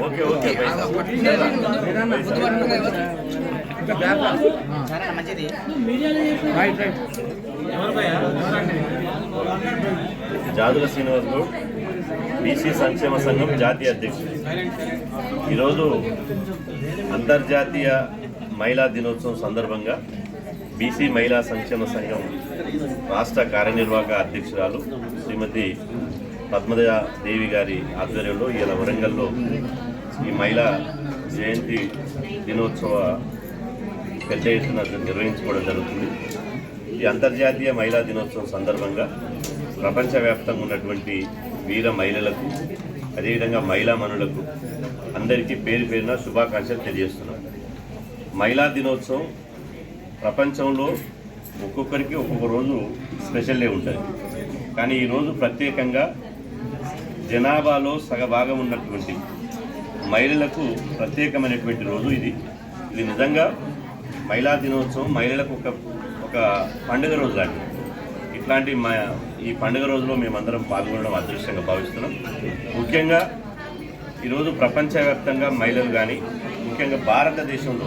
Okay, okay, Jadula Srinivas Goud BC సంక్షేమ సంఘం జాతీయ అధ్యక్షుడు. ఈరోజు అంతర్జాతీయ మహిళా దినోత్సవం సందర్భంగా బీసీ మహిళా సంక్షేమ సంఘం రాష్ట్ర కార్యనిర్వాహక అధ్యక్షురాలు శ్రీమతి పద్మదయ దేవి గారి ఆధ్వర్యంలో ఇలా వరంగల్లో ఈ మహిళా జయంతి దినోత్సవ పెద్ద ఎత్తున నిర్వహించుకోవడం జరుగుతుంది. ఈ అంతర్జాతీయ మహిళా దినోత్సవం సందర్భంగా ప్రపంచవ్యాప్తంగా ఉన్నటువంటి వీర మహిళలకు అదేవిధంగా మహిళా మనులకు అందరికీ పేరు పేరున శుభాకాంక్షలు తెలియజేస్తున్నాం. మహిళా దినోత్సవం ప్రపంచంలో ఒక్కొక్కరికి ఒక్కొక్క రోజు స్పెషల్ డే ఉంటుంది. కానీ ఈరోజు ప్రత్యేకంగా జనాభాలో సగభాగం ఉన్నటువంటి మహిళలకు ప్రత్యేకమైనటువంటి రోజు ఇది. ఇది నిజంగా మహిళా దినోత్సవం మహిళలకు ఒక ఒక పండుగ రోజు లాంటిది. ఇట్లాంటి మా ఈ పండుగ రోజులో మేమందరం పాల్గొనడం అదృష్టంగా భావిస్తున్నాం. ముఖ్యంగా ఈరోజు ప్రపంచవ్యాప్తంగా మహిళలు కానీ ముఖ్యంగా భారతదేశంలో